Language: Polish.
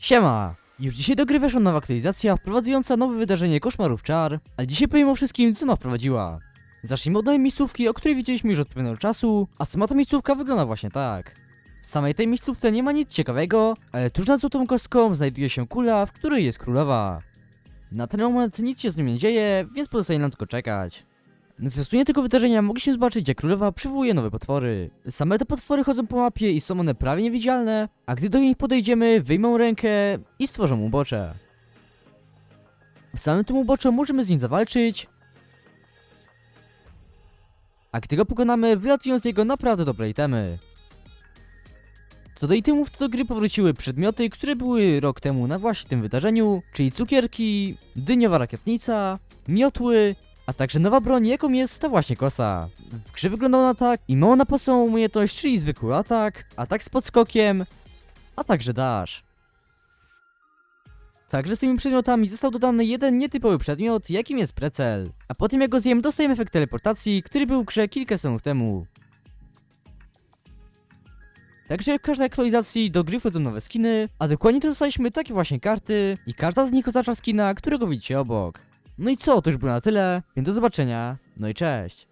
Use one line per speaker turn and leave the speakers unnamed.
Siema! Już dzisiaj do gry weszła nowa aktualizacja wprowadzająca nowe wydarzenie Koszmarów Czar, ale dzisiaj powiem o wszystkim, co ona wprowadziła. Zacznijmy od nowej miejscówki, o której widzieliśmy już od pewnego czasu, a sama ta miejscówka wygląda właśnie tak. W samej tej miejscówce nie ma nic ciekawego, ale tuż nad złotą kostką znajduje się kula, w której jest królowa. Na ten moment nic się z nią nie dzieje, więc pozostaje nam tylko czekać. Na zwiastunie tego wydarzenia mogliśmy zobaczyć, jak królowa przywołuje nowe potwory. Same te potwory chodzą po mapie i są one prawie niewidzialne, a gdy do nich podejdziemy, wyjmą rękę i stworzą ubocze. W samym tym uboczu możemy z nim zawalczyć, a gdy go pokonamy, wylatują z niego naprawdę dobre itemy. Co do itemów, to do gry powróciły przedmioty, które były rok temu na właśnie tym wydarzeniu, czyli cukierki, dyniowa rakietnica, miotły, a także nowa broń, jaką jest ta właśnie kosa. W grze wygląda ona tak i ma ona podstawową umiejętność, czyli zwykły atak, atak z podskokiem, a także dash. Także z tymi przedmiotami został dodany jeden nietypowy przedmiot, jakim jest precel. A po tym jak go zjem, dostajemy efekt teleportacji, który był w grze kilka sezonów temu. Także w każdej aktualizacji do gry wchodzą nowe skiny, a dokładnie to dostaliśmy takie właśnie karty i każda z nich oznacza skina, którego widzicie obok. No i co, to już było na tyle, więc do zobaczenia, no i cześć.